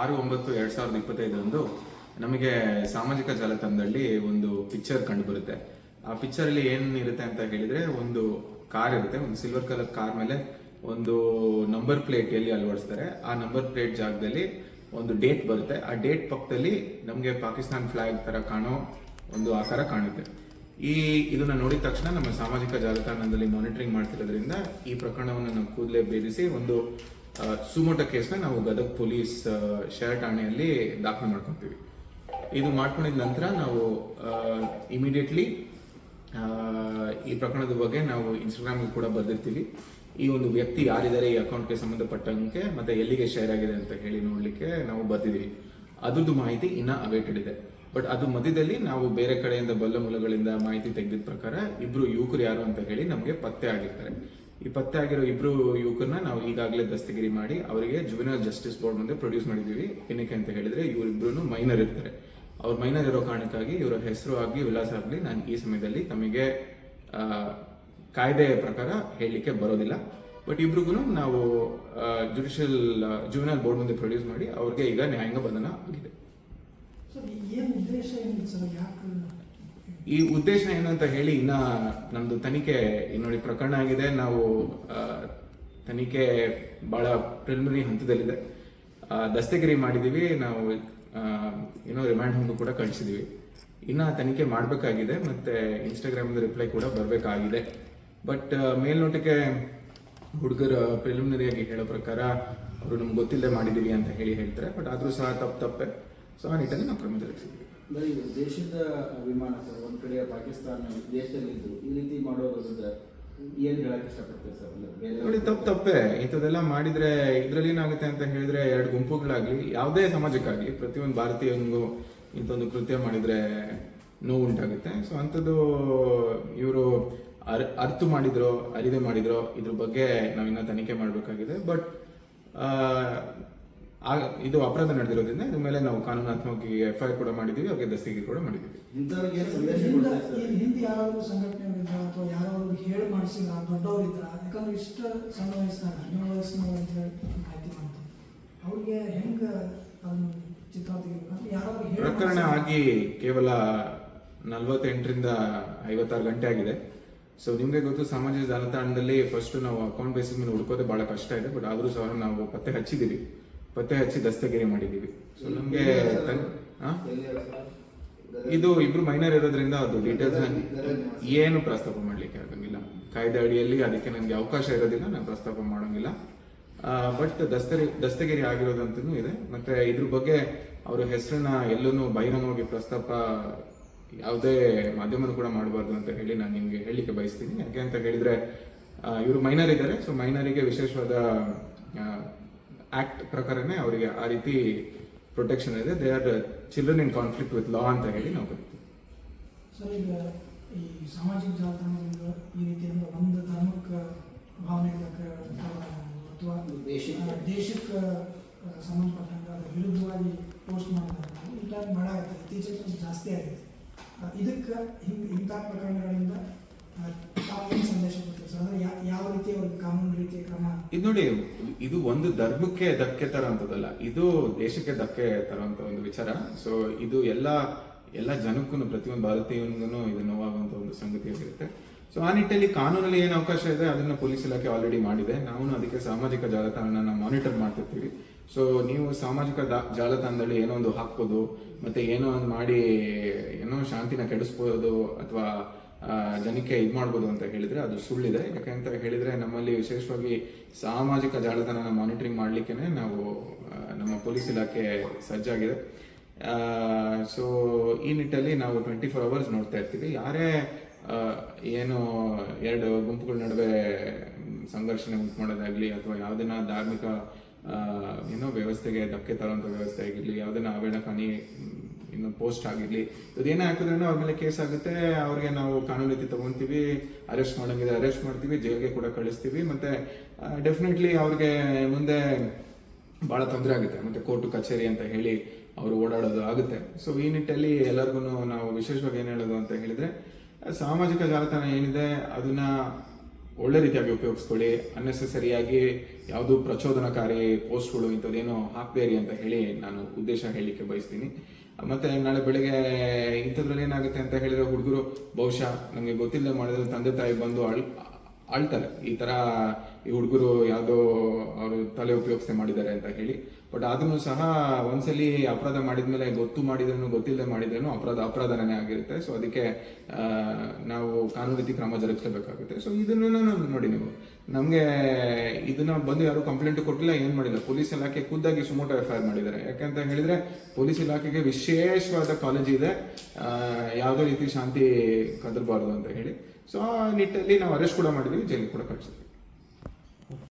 ಆರು ಒಂಬತ್ತು ಎರಡ್ ಸಾವಿರದ ಇಪ್ಪತ್ತೈದರಂದು ನಮಗೆ ಸಾಮಾಜಿಕ ಜಾಲತಾಣದಲ್ಲಿ ಒಂದು ಪಿಕ್ಚರ್ ಕಂಡು ಬರುತ್ತೆ ಆ ಪಿಕ್ಚರ್ ಅಲ್ಲಿ ಏನಿರುತ್ತೆ ಅಂತ ಹೇಳಿದ್ರೆ ಒಂದು ಕಾರ್ ಇರುತ್ತೆ, ಒಂದು ಸಿಲ್ವರ್ ಕಲರ್ ಕಾರ್ ಮೇಲೆ ಒಂದು ನಂಬರ್ ಪ್ಲೇಟ್ ಎಲ್ಲಿ ಅಳವಡಿಸ್ತಾರೆ, ಆ ನಂಬರ್ ಪ್ಲೇಟ್ ಜಾಗದಲ್ಲಿ ಒಂದು ಡೇಟ್ ಬರುತ್ತೆ. ಆ ಡೇಟ್ ಪಕ್ಕದಲ್ಲಿ ನಮಗೆ ಪಾಕಿಸ್ತಾನ್ ಫ್ಲಾಗ್ ತರ ಕಾಣೋ ಒಂದು ಆಕಾರ ಕಾಣುತ್ತೆ. ಈ ಇದನ್ನ ನೋಡಿದ ತಕ್ಷಣ ನಮ್ಮ ಸಾಮಾಜಿಕ ಜಾಲತಾಣದಲ್ಲಿ ಮಾನಿಟರಿಂಗ್ ಮಾಡ್ತಿರೋದ್ರಿಂದ ಈ ಪ್ರಕರಣವನ್ನು ನಾವು ಕೂದಲೇ ಭೇದಿಸಿ ಒಂದು ಸುಮೋಟ ಕೇಸ್ನ ನಾವು ಗದಗ ಪೊಲೀಸ್ ಶೇರ್ ಠಾಣೆಯಲ್ಲಿ ದಾಖಲು ಮಾಡ್ಕೊತೀವಿ. ಇದು ಮಾಡ್ಕೊಂಡಿದ ನಂತರ ನಾವು ಇಮಿಡಿಯೇಟ್ಲಿ ಈ ಪ್ರಕರಣದ ಬಗ್ಗೆ ನಾವು ಇನ್ಸ್ಟಾಗ್ರಾಮ್ಗೆ ಕೂಡ ಬರೆದಿರ್ತೀವಿ. ಈ ಒಂದು ವ್ಯಕ್ತಿ ಯಾರಿದ್ದಾರೆ, ಈ ಅಕೌಂಟ್ಗೆ ಸಂಬಂಧಪಟ್ಟಂಗೆ ಮತ್ತೆ ಎಲ್ಲಿಗೆ ಶೇರ್ ಆಗಿದೆ ಅಂತ ಹೇಳಿ ನೋಡಲಿಕ್ಕೆ ನಾವು ಬರ್ತಿದೀವಿ ಅದ್ರದ್ದು ಮಾಹಿತಿ ಇನ್ನ ಅವೇಟೆಡ್ ಇದೆ. ಬಟ್ ಅದು ಮಧ್ಯದಲ್ಲಿ ನಾವು ಬೇರೆ ಕಡೆಯಿಂದ ಬಲ್ಲ ಮೂಲಗಳಿಂದ ಮಾಹಿತಿ ತೆಗೆದಿದ್ದ ಪ್ರಕಾರ ಇಬ್ಬರು ಯುವಕರು ಯಾರು ಅಂತ ಹೇಳಿ ನಮಗೆ ಪತ್ತೆ ಆಗಿರ್ತಾರೆ. ಈ ಪತ್ತೆ ಆಗಿರೋ ಇಬ್ರು ಯುವಕರನ್ನ ನಾವು ಈಗಾಗಲೇ ದಸ್ತಗಿರಿ ಮಾಡಿ ಅವರಿಗೆ ಜುವಿನಲ್ ಜಸ್ಟಿಸ್ ಬೋರ್ಡ್ ಮುಂದೆ ಪ್ರೊಡ್ಯೂಸ್ ಮಾಡಿದೀವಿ ಏನಕ್ಕೆ ಅಂತ ಹೇಳಿದ್ರೆ ಇವರಿಬ್ರು ಮೈನರ್ ಇರ್ತಾರೆ. ಅವ್ರ ಮೈನರ್ ಇರೋ ಕಾರಣಕ್ಕಾಗಿ ಇವರ ಹೆಸರು ಆಗಲಿ, ವಿಳಾಸ ಆಗಲಿ ನಾನು ಈ ಸಮಯದಲ್ಲಿ ತಮಗೆ ಕಾಯ್ದೆಯ ಪ್ರಕಾರ ಹೇಳಲಿಕ್ಕೆ ಬರೋದಿಲ್ಲ. ಬಟ್ ಇಬ್ರಿಗೂ ನಾವು ಜುಡಿಷಿಯಲ್ ಜುವೆನಲ್ ಬೋರ್ಡ್ ಮುಂದೆ ಪ್ರೊಡ್ಯೂಸ್ ಮಾಡಿ ಅವ್ರಿಗೆ ಈಗ ನ್ಯಾಯಾಂಗ ಬಂಧನ ಆಗಿದೆ. ಈ ಉದ್ದೇಶ ಏನಂತ ಹೇಳಿ ಇನ್ನ ನಮ್ದು ತನಿಖೆ ನೋಡಿ ಪ್ರಕರಣ ಆಗಿದೆ. ನಾವು ತನಿಖೆ ಬಹಳ ಪ್ರಿಲಿಮಿನರಿ ಹಂತದಲ್ಲಿದೆ. ದಸ್ತಗಿರಿ ಮಾಡಿದೀವಿ. ನಾವು ಏನೋ ರಿಮ್ಯಾಂಡ್ ಹೋಗು ಕೂಡ ಕಳಿಸಿದೀವಿ. ಇನ್ನ ತನಿಖೆ ಮಾಡಬೇಕಾಗಿದೆ. ಮತ್ತೆ ಇನ್ಸ್ಟಾಗ್ರಾಮ್ ರಿಪ್ಲೈ ಕೂಡ ಬರಬೇಕಾಗಿದೆ. ಬಟ್ ಮೇಲ್ನೋಟಕ್ಕೆ ಹುಡುಗರ ಪ್ರಿಲಿಮಿನರಿ ಆಗಿ ಹೇಳೋ ಪ್ರಕಾರ, ಅವರು ನಮ್ಗೆ ಗೊತ್ತಿಲ್ಲದೆ ಮಾಡಿದೀವಿ ಅಂತ ಹೇಳಿ ಹೇಳ್ತಾರೆ. ಬಟ್ ಆದರೂ ಸಹ ತಪ್ಪು ತಪ್ಪೆ. ಸೊ ಆ ನಿಟ್ಟಿನಲ್ಲಿ ನಾವು ಕ್ರಮ ಜರುಗಿಸಿದ್ವಿ ದೇಶದ ವಿಮಾನ ಸರ್ ಒಂದು ಕಡೆ ಪಾಕಿಸ್ತಾನ ದೇಶದಲ್ಲಿದ್ದು ಈ ರೀತಿ ಮಾಡೋದ್ರಿಂದ ಏನು ಹೇಳಕ್ ಇಷ್ಟಪಡ್ತೀವಿ ಸರ್ ನೋಡಿ ತಪ್ಪು ತಪ್ಪೇ. ಇಂಥದ್ದೆಲ್ಲ ಮಾಡಿದ್ರೆ ಇದರಲ್ಲಿ ಏನಾಗುತ್ತೆ ಅಂತ ಹೇಳಿದ್ರೆ ಎರಡು ಗುಂಪುಗಳಾಗಲಿ ಯಾವುದೇ ಸಮಾಜಕ್ಕಾಗಲಿ ಪ್ರತಿಯೊಂದು ಭಾರತೀಯನಿಗೂ ಇಂಥೊಂದು ಕೃತ್ಯ ಮಾಡಿದ್ರೆ ನೋವು ಉಂಟಾಗುತ್ತೆ ಸೊ ಅಂಥದ್ದು ಇವರು ಅರ್ ಅರ್ತು ಮಾಡಿದ್ರು ಅರಿದೆ ಮಾಡಿದ್ರು ಇದ್ರ ಬಗ್ಗೆ ನಾವಿನ್ನ ತನಿಖೆ ಮಾಡಬೇಕಾಗಿದೆ. ಬಟ್ ಇದು ಅಪರಾಧ ನಡೆದಿರೋದ್ರಿಂದ ಇದ್ರ ಮೇಲೆ ನಾವು ಕಾನೂನಾತ್ಮಕವಾಗಿ ಎಫ್ ಐ ಕೂಡ ಮಾಡಿದೀವಿ ಅವ್ರಿಗೆ ದಸ್ತಿಗೆ ಕೂಡ ಮಾಡಿದೀವಿ ಇಂಥವ್ರಿಗೆ ಏನ್ ಹಿಂದೆ ಯಾರಾದ್ರು ಸಂಘಟನೆಗಳಿದ್ರ ಅಥವಾ ಯಾರಾದ್ರು ಹೇಳಿ ಮಾಡಿಸಿದ್ರ ದೊಡ್ಡವರಿದ್ರ ಯಾಕಂದ್ರೆ ಇಷ್ಟ ಸಣ್ಣ ವಯಸ್ಸಿನಾಗ ಹನ್ನೆರಡು ವಯಸ್ಸಿನಾಗ ಅಂತ ಹೇಳಿ ಮಾಹಿತಿ ಮಾಡ್ತಾರೆ ಅವ್ರಿಗೆ ಹೆಂಗ ಅದನ್ನು ಚಿತ್ರ ತೆಗಿಬೇಕಂದ್ರೆ ಯಾರಾದ್ರೂ ಹೇಳಿ ಪ್ರಕರಣ ಆಗಿ ಕೇವಲ ನಲವತ್ತೆಂಟರಿಂದ ಐವತ್ತಾರು ಗಂಟೆ ಆಗಿದೆ. ಸೊ ನಿಮಗೆ ಗೊತ್ತು ಸಾಮಾಜಿಕ ಜಾಲತಾಣದಲ್ಲಿ ಫಸ್ಟ್ ನಾವು ಅಕೌಂಟ್ ಬೇಸಿಸ್ ಮೇಲೆ ಹುಡ್ಕೋದೆ ಬಹಳ ಕಷ್ಟ ಇದೆ ಬಟ್ ಆದರೂ ಸಹ ನಾವು ಪತ್ತೆ ಹಚ್ಚಿದೀವಿ ಪತ್ತೆ ಹಚ್ಚಿ ದಸ್ತಗಿರಿ ಮಾಡಿದೀವಿ. ಸೊ ನಮಗೆ? ಇದು ಇಬ್ರು ಮೈನರ್ ಇರೋದ್ರಿಂದ ಅದು ಡೀಟೇಲ್ಸ್ ಏನು ಪ್ರಸ್ತಾಪ ಮಾಡ್ಲಿಕ್ಕೆ ಆಗಂಗಿಲ್ಲ. ಕಾಯ್ದೆ ಅಡಿಯಲ್ಲಿ ಅದಕ್ಕೆ ನನಗೆ ಅವಕಾಶ ಇರೋದಿಲ್ಲ ನಾನು ಪ್ರಸ್ತಾಪ ಮಾಡೋಂಗಿಲ್ಲ. ಬಟ್ ದಸ್ತರಿ ದಸ್ತಗಿರಿ ಆಗಿರೋದಂತೂ ಇದೆ. ಮತ್ತೆ ಇದ್ರ ಬಗ್ಗೆ ಅವರ ಹೆಸರನ್ನ ಎಲ್ಲೂ ಬಹಿರಂಗವಾಗಿ ಪ್ರಸ್ತಾಪ ಯಾವುದೇ ಮಾಧ್ಯಮನ ಕೂಡ ಮಾಡಬಾರ್ದು ಅಂತ ಹೇಳಿ ನಾನು ನಿಮಗೆ ಹೇಳಲಿಕ್ಕೆ ಬಯಸ್ತೀನಿ. ಯಾಕೆ ಅಂತ ಹೇಳಿದ್ರೆ ಇವರು ಮೈನರ್ ಇದ್ದಾರೆ. ಸೊ ಮೈನರಿಗೆ ವಿಶೇಷವಾದ ಆಕ್ಟ್ ಪ್ರಕಾರನೇ ಅವರಿಗೆ ಆ ರೀತಿ ಪ್ರೊಟೆಕ್ಷನ್ ಇದೆ. They are children in conflict with law ಅಂತ ಹೇಳಿ ನಾವು ಕರಿತೀವಿ. ಸರ್ ಈಗ ಈ ಸಾಮಾಜಿಕ ಜಾಲತಾಣದಿಂದ ಈ ರೀತಿ ಅಂದ್ರೆ ಒಂದು ಧರ್ಮಕ್ಕೆ ಭಾವನೆಗೆ ಅಥವಾ ದೇಶಕ್ಕೆ. ಸಂಬಂಧಪಟ್ಟಂಗೆ ಅದರ ವಿರುದ್ಧವಾಗಿ ಪೋಸ್ಟ್ ಮಾಡಿದಾಗ ಈ ಟೈಮ್ ಭಾಳ ಆಗುತ್ತೆ ಇತ್ತೀಚೆಗೆ ಜಾಸ್ತಿ ಆಗಿದೆ. ಇದಕ್ಕೆ ಹಿಂಗೆ ಇಂಥ ಪ್ರಕರಣಗಳಿಂದ ಇದು ನೋಡಿ ಇದು ಒಂದು ಧರ್ಮಕ್ಕೆ ಧಕ್ಕೆ ತರೋಂಥದ್ದಲ್ಲ ಇದು ದೇಶಕ್ಕೆ ಧಕ್ಕೆ ತರುವಂತ ಒಂದು ವಿಚಾರ ಸೊ ಇದು ಎಲ್ಲ ಎಲ್ಲ ಜನಕ್ಕೂ ಪ್ರತಿಯೊಂದು ಭಾರತೀಯನಿಗೂ ಇದು ನೋವಾಗುವಂಥ ಒಂದು ಸಂಗತಿ ಆಗಿರುತ್ತೆ ಸೊ ಆ ನಿಟ್ಟಲ್ಲಿ ಕಾನೂನಲ್ಲಿ ಏನು ಅವಕಾಶ ಇದೆ ಅದನ್ನ ಪೊಲೀಸ್ ಇಲಾಖೆ ಆಲ್ರೆಡಿ ಮಾಡಿದೆ ನಾವು ಅದಕ್ಕೆ ಸಾಮಾಜಿಕ ಜಾಲತಾಣನ ಮಾನಿಟರ್ ಮಾಡ್ತಿರ್ತೀವಿ ಸೊ ನೀವು ಸಾಮಾಜಿಕ ಜಾಲತಾಣದಲ್ಲಿ ಏನೋ ಒಂದು ಹಾಕ್ಬೋದು ಮತ್ತೆ ಏನೋ ಒಂದು ಮಾಡಿ ಏನೋ ಶಾಂತಿನ ಕೆಡಿಸ್ಬೋದು ಅಥವಾ ಜನಕ್ಕೆ ಇದು ಮಾಡ್ಬೋದು ಅಂತ ಹೇಳಿದ್ರೆ ಅದು ಸುಳ್ಳಿದೆ. ಯಾಕಂತ ಹೇಳಿದ್ರೆ ನಮ್ಮಲ್ಲಿ ವಿಶೇಷವಾಗಿ ಸಾಮಾಜಿಕ ಜಾಲತಾಣನ ಮಾನಿಟರಿಂಗ್ ಮಾಡಲಿಕ್ಕೆ ನಾವು ನಮ್ಮ ಪೊಲೀಸ್ ಇಲಾಖೆ ಸಜ್ಜಾಗಿದೆ. ಸೊ ಈ ನಿಟ್ಟಲ್ಲಿ ನಾವು ಟ್ವೆಂಟಿ ಫೋರ್ ಅವರ್ಸ್ ನೋಡ್ತಾ ಇರ್ತೀವಿ. ಯಾರೇ ಏನು ಎರಡು ಗುಂಪುಗಳ ನಡುವೆ ಸಂಘರ್ಷಣೆ ಉಂಟು ಮಾಡೋದಾಗ್ಲಿ ಅಥವಾ ಯಾವುದನ್ನ ಧಾರ್ಮಿಕ ಏನೋ ವ್ಯವಸ್ಥೆಗೆ ಧಕ್ಕೆ ತರುವಂತ ವ್ಯವಸ್ಥೆ ಆಗಿರಲಿ, ಯಾವುದನ್ನ ಅವಹೇಳನಕಾರಿ ಇನ್ನು ಪೋಸ್ಟ್ ಆಗಿರ್ಲಿ. ಅದೇನೇ ಹಾಕಿದ್ರೂ ಅವ್ರ ಮೇಲೆ ಕೇಸ್ ಆಗುತ್ತೆ. ಅವ್ರಿಗೆ ನಾವು ಕಾನೂನು ರೀತಿ ತಗೊಂತೀವಿ. ಅರೆಸ್ಟ್ ಮಾಡೋಂಗಿದ್ರೆ ಅರೆಸ್ಟ್ ಮಾಡ್ತೀವಿ. ಜೈಲ್ಗೆ ಕೂಡ ಕಳಿಸ್ತೀವಿ. ಮತ್ತೆ ಡೆಫಿನೆಟ್ಲಿ ಅವ್ರಿಗೆ ಮುಂದೆ ಬಹಳ ತೊಂದರೆ ಆಗುತ್ತೆ. ಮತ್ತೆ ಕೋರ್ಟು ಕಚೇರಿ ಅಂತ ಹೇಳಿ ಅವರು ಓಡಾಡೋದು ಆಗುತ್ತೆ. ಸೊ ಈ ನಿಟ್ಟಲ್ಲಿ ಎಲ್ಲರಿಗೂ ನಾವು ವಿಶೇಷವಾಗಿ ಏನು ಹೇಳೋದು ಅಂತ ಹೇಳಿದ್ರೆ, ಸಾಮಾಜಿಕ ಜಾಲತಾಣ ಏನಿದೆ, ಅದನ್ನ ಒಳ್ಳೆ ರೀತಿಯಾಗಿ ಉಪಯೋಗಿಸ್ಕೊಳ್ಳಿ. ಅನ್ನೆಸೆಸರಿಯಾಗಿ ಯಾವುದು ಪ್ರಚೋದನಕಾರಿ ಪೋಸ್ಟ್ಗಳು ಇಂಥದ್ದೇನೋ ಹಾಕ್ಬೇರಿ ಅಂತ ಹೇಳಿ ನಾನು ಉದ್ದೇಶ ಹೇಳಲಿಕ್ಕೆ ಬಯಸ್ತೀನಿ. ಮತ್ತೆ ನಾಳೆ ಬೆಳಗ್ಗೆ ಇಂಥದ್ರಲ್ಲಿ ಏನಾಗುತ್ತೆ ಅಂತ ಹೇಳಿದ್ರೆ ಹುಡುಗರು, ಬಹುಶಃ ನಮಗೆ ಗೊತ್ತಿಲ್ಲದೆ ಮಾಡಿದ್ರೆ ತಂದೆ ತಾಯಿ ಬಂದು ಅಳ್ ಆಳ್ತಾರೆ ಈ ತರ ಈ ಹುಡುಗರು ಯಾವುದೋ ಅವರು ತಲೆ ಉಪಯೋಗಿಸ್ತೆ ಮಾಡಿದ್ದಾರೆ ಅಂತ ಹೇಳಿ. ಬಟ್ ಅದನ್ನು ಸಹ ಒಂದ್ಸಲಿ ಅಪರಾಧ ಮಾಡಿದ್ಮೇಲೆ ಗೊತ್ತು ಮಾಡಿದ್ರೂ ಗೊತ್ತಿಲ್ಲದೆ ಮಾಡಿದ್ರೂ ಅಪರಾಧ, ಅಪರಾಧನೇ ಆಗಿರುತ್ತೆ. ಸೊ ಅದಕ್ಕೆ ನಾವು ಕಾನೂನು ರೀತಿ ಕ್ರಮ ಜರುಗಿಸಲೇಬೇಕಾಗುತ್ತೆ. ಸೊ ಇದನ್ನು ನಾನು ನೋಡಿ ನೀವು. ನಮಗೆ ಇದನ್ನ ಬಂದು ಯಾರು ಕಂಪ್ಲೇಂಟ್ ಕೊಟ್ಟಿಲ್ಲ, ಏನು ಮಾಡಿಲ್ಲ. ಪೊಲೀಸ್ ಇಲಾಖೆ ಖುದ್ದಾಗಿ ಸುಮೋಟೋ ಎಫ್ ಐ ಆರ್ ಮಾಡಿದ್ದಾರೆ ಯಾಕಂತ ಹೇಳಿದ್ರೆ, ಪೊಲೀಸ್ ಇಲಾಖೆಗೆ ವಿಶೇಷವಾದ ಕಾಲೇಜ್ ಇದೆ. ಯಾವುದೇ ರೀತಿ ಶಾಂತಿ ಕದರಬಾರ್ದು ಅಂತ ಹೇಳಿ. ಸೊ ಆ ನಿಟ್ಟಲ್ಲಿ ನಾವು ಅರೆಸ್ಟ್ ಕೂಡ ಮಾಡಿದ್ವಿ ಜೈಲಿಗೆ ಕೂಡ ಕಳಿಸಿದ್ವಿ